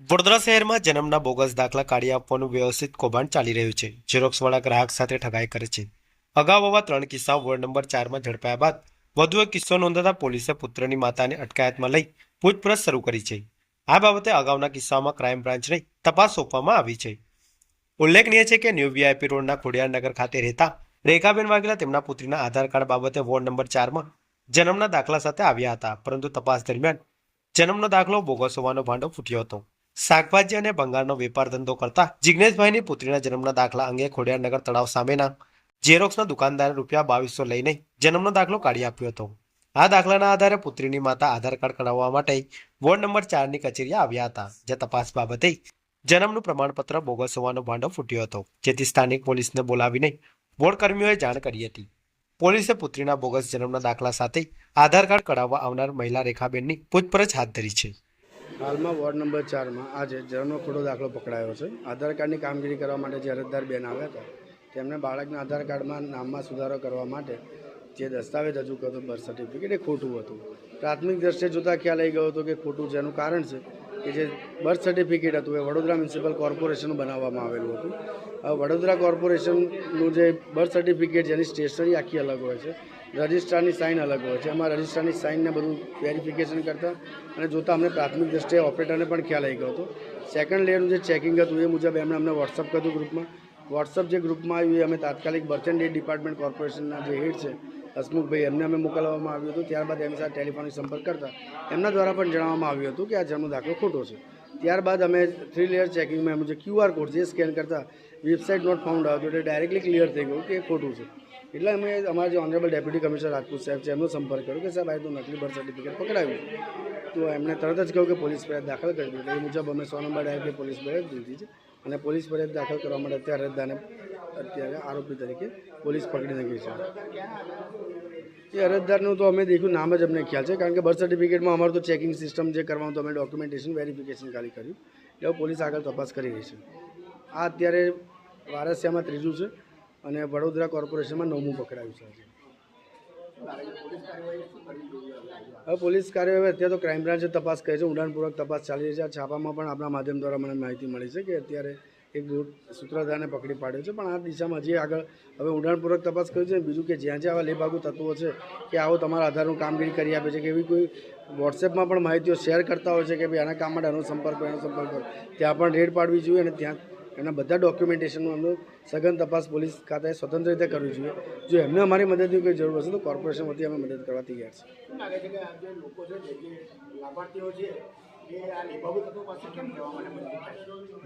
વડોદરા શહેરમાં જન્મના બોગસ દાખલા કાઢી આપવાનું વ્યવસ્થિત કૌભાંડ ચાલી રહ્યું છે. ઝેરોક્સવાળા ગ્રાહક સાથે ઠગાઈ કરે છે. અગાઉ આવા ત્રણ કિસ્સાઓ વોર્ડ નંબર ચારમાં ઝડપાયા બાદ વધુ એક કિસ્સો નોંધાતા પોલીસે પુત્રની માતાને અટકાયતમાં લઈ પૂછપરછ શરૂ કરી છે. આ બાબતે અગાઉના કિસ્સાઓમાં ક્રાઇમ બ્રાન્ચને તપાસ સોંપવામાં આવી છે. ઉલ્લેખનીય છે કે ન્યૂ વીઆઈપી રોડના ખોડિયારનગર ખાતે રહેતા રેખાબેન વાઘેલા તેમના પુત્રીના આધાર કાર્ડ બાબતે વોર્ડ નંબર ચારમાં જન્મના દાખલા સાથે આવ્યા હતા. પરંતુ તપાસ દરમિયાન જન્મનો દાખલો બોગસ હોવાનો ભાંડો ફૂટ્યો હતો. શાકભાજી અને ભંગારનો વેપાર ધંધો કરતા જિગ્નેશભાઈની પુત્રીના જન્મના દાખલા અંગે ખોડિયારનગર તળાવ સામેના ઝેરોક્સના દુકાનદારે રૂપિયા બાવીસો લઈને જન્મનો દાખલો કાઢી આપ્યો હતો. આ દાખલાના આધારે પુત્રીની માતા આધાર કાર્ડ કઢાવવા માટે વોર્ડ નંબર ચારની કચેરીએ આવ્યા હતા જે તપાસ બાબતે જન્મનું પ્રમાણપત્ર બોગસ હોવાનો ભાંડો ફૂટ્યો હતો, જેથી સ્થાનિક પોલીસને બોલાવીને વોર્ડ કર્મીઓએ જાણ કરી હતી. પોલીસે પુત્રીના બોગસ જન્મના દાખલા સાથે આધાર કાર્ડ કઢાવવા આવનાર મહિલા રેખાબેનની પૂછપરછ હાથ ધરી છે. હાલમાં વોર્ડ નંબર ચારમાં આજે જન્મનો ખોટો દાખલો પકડાયો છે. આધાર કાર્ડની કામગીરી કરવા માટે જે અરજદાર બેન આવ્યા હતા, તેમને બાળકના આધાર કાર્ડમાં નામમાં સુધારો કરવા માટે જે દસ્તાવેજ રજૂ કરતો બર્થ સર્ટિફિકેટ એ ખોટું હતું. પ્રાથમિક દ્રષ્ટિએ જોતાં ખ્યાલ આવી ગયો હતો કે ખોટું જેનું કારણ છે કે જે બર્થ સર્ટિફિકેટ હતું, એ વડોદરા મ્યુનિસિપલ કોર્પોરેશનનું બનાવવામાં આવેલું હતું. વડોદરા કોર્પોરેશનનું જે બર્થ સર્ટિફિકેટ જેની સ્ટેશનરી આખી અલગ હોય છે. રજિસ્ટ્રારની સાઇન અલગ હોય છે. એમાં રજિસ્ટ્રારની સાઇનને બધું વેરિફિકેશન કરતા અને જોતાં અમને પ્રાથમિક દ્રષ્ટિએ ઓપરેટરને પણ ખ્યાલ આવી ગયો હતો. સેકન્ડ લેયરનું જે ચેકિંગ હતું એ મુજબ એમણે અમને વોટ્સઅપ કર્યું ગ્રુપમાં. વોટ્સઅપ જે ગ્રુપમાં આવ્યું એ અમે તાત્કાલિક ડેટ ડિપાર્ટમેન્ટ કોર્પોરેશનના જે હેડ છે, હસમુખભાઈ, એમને અમે મોકલવામાં આવ્યું હતું. ત્યારબાદ એમની સાથે ટેલિફોનિક સંપર્ક કરતા એમના દ્વારા પણ જણાવવામાં આવ્યું હતું કે આ જન્મ દાખલો ખોટો છે. ત્યારબાદ અમે થ્રી લેયર ચેકિંગમાં એમનું જે ક્યુઆર કોડ છે એ સ્કેન કરતા વેબસાઇટ નોટ ફાઉન્ડ આવ્યું એટલે ડાયરેક્ટલી ક્લિયર થઈ ગયું કે ખોટું છે. એટલે અમે અમારા જે ઓનરેબલ ડેપ્યુટી કમિશનર રાજપૂત સાહેબ છે, એમનો સંપર્ક કર્યો કે સાહેબ, આ તો નકલી બર્થ સર્ટિફિકેટ પકડાવ્યું તો એમણે તરત જ કહ્યું કે પોલીસ ફરિયાદ દાખલ કરી દીધી. એ મુજબ અમે સો નંબર ડાયલ કે પોલીસ ફરિયાદ દીધી છે અને પોલીસ ફરિયાદ દાખલ કરવા માટે અત્યારે અરજદારને અત્યારે આરોપી તરીકે પોલીસ પકડી ગઈ છે. એ અરજદારનું તો અમે દેખ્યું, નામ જ અમને ખ્યાલ છે, કારણ કે બર્થ સર્ટિફિકેટમાં અમારું તો ચેકિંગ સિસ્ટમ જે કરવાનું તો અમે ડોક્યુમેન્ટેશન વેરિફિકેશન ખાલી કર્યું. એટલે પોલીસ આગળ તપાસ કરી રહી છે. આ અત્યારે વારસિયામાં ત્રીજું છે અને વડોદરા કોર્પોરેશનમાં નવમું પકડાયું છે. હવે પોલીસ કાર્યવાહી અત્યારે તો ક્રાઇમ બ્રાન્ચે તપાસ કરી છે ઊંડાણપૂર્વક તપાસ ચાલી રહી છે. છાપામાં પણ આપણા માધ્યમ દ્વારા મને માહિતી મળી છે કે અત્યારે એક સૂત્રધારને પકડી પાડ્યો છે. પણ આ દિશામાં હજી આગળ હવે ઊંડાણપૂર્વક તપાસ કરી છે. બીજું કે જ્યાં જ્યાં આવા લેભાગુ તત્વો છે કે આવો તમારા આધારનું કામગીરી કરી આપે છે કે એવી કોઈ વોટ્સએપમાં પણ માહિતીઓ શેર કરતા હોય છે કે ભાઈ આના કામ માટે આનો સંપર્ક એનો સંપર્ક કરો. ત્યાં પણ રેડ પાડવી જોઈએ અને ત્યાં એના બધા ડોક્યુમેન્ટેશનનું એમનું સઘન તપાસ પોલીસ ખાતાએ સ્વતંત્ર રીતે કરવી જોઈએ. જો એમને અમારી મદદની કોઈ જરૂર હશે તો કોર્પોરેશન વતી અમે મદદ કરવા તૈયાર છે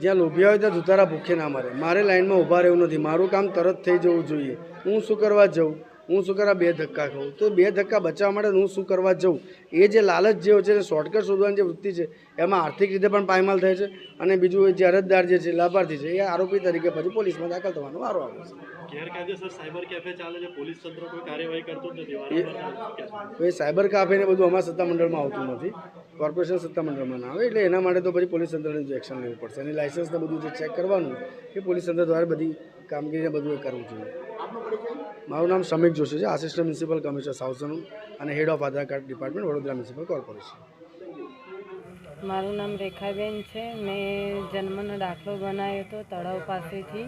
જ્યાં લોભિયા હોય ત્યાં જુતારા ભૂખે ના મારે. મારે લાઇનમાં ઊભા રહેવું નથી. મારું કામ તરત થઈ જવું જોઈએ. હું શું કરવા જઉં? હું શું કરવા બે ધક્કા ખાઉં? તો બે ધક્કા બચાવવા માટે હું શું કરવા જઉં? એ જે લાલચ જે છે શોર્ટકટ શોધવાની જે વૃત્તિ છે એમાં આર્થિક રીતે પણ પાયમાલ થાય છે અને બીજું જે અરજદાર જે છે લાભાર્થી છે એ આરોપી તરીકે પછી પોલીસમાં દાખલ થવાનો વારો આવે છે. ગેરકાયદેસર સાયબર કેફે ચાલે છે પોલીસ તંત્ર કોઈ કાર્યવાહી કરતું નથી. એ સાયબર કાફે ને બધું અમારા સત્તામંડળમાં આવતું નથી. કોર્પોરેશન સત્તામંડળમાં ના આવે એટલે એના માટે તો પછી પોલીસ તંત્રને જ એક્શન લેવું પડશે. અને લાઇસન્સને બધું જે ચેક કરવાનું એ પોલીસ તંત્ર દ્વારા બધી કામગીરીને બધું એ કરવું જોઈએ. મારું નામ સમીક જોશી છે આસિસ્ટન્ટ મ્યુનિસિપલ કમિશનર સાઉથનું અને head of Aadhaar card department Vadodara municipal corporation મારું નામ રેખાબેન છે. મેં જન્મનો દાખલો બનાવ્યો હતો તળાવ પાસેથી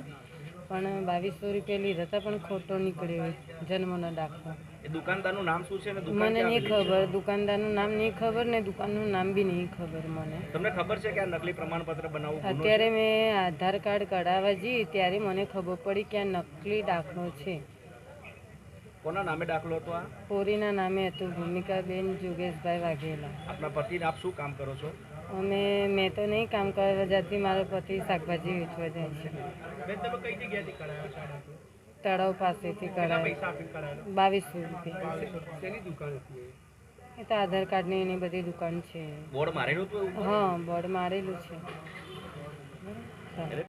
પણ બાવીસો રૂપિયા લીધા હતા પણ ખોટો નીકળ્યો જન્મનો દાખલો. દુકાનદારનું નામ શું છે મને નહીં ખબર દુકાનદારનું નામ નહીં ખબર ને દુકાનનું નામ બી નહીં ખબર મને. તમને ખબર છે કે આ નકલી પ્રમાણપત્ર બનાવવું અત્યારે મેં આધાર કાર્ડ કઢાવવા જઈ ત્યારે મને ખબર પડી કે આ નકલી દાખલો છે. કોના નામે દાખલો હતો આ? પોરીના નામે હતું ભૂમિકાબેન જોગેશભાઈ વાઘેલા. આપના પતિને આપ શું કામ કરો છો? અમે મેં તો નહીં કામ કરવા જતી મારો પતિ શાકભાજી વેચવા જાય છે. બેન તમે કઈ જગ્યાએથી કરાયો તળાવ પાસેથી કરાયો બાવીસો રૂપિયા. એ? તો આધાર કાર્ડની એની બધી દુકાન છે. બોર્ડ મારેલું હા બોર્ડ મારેલું છે.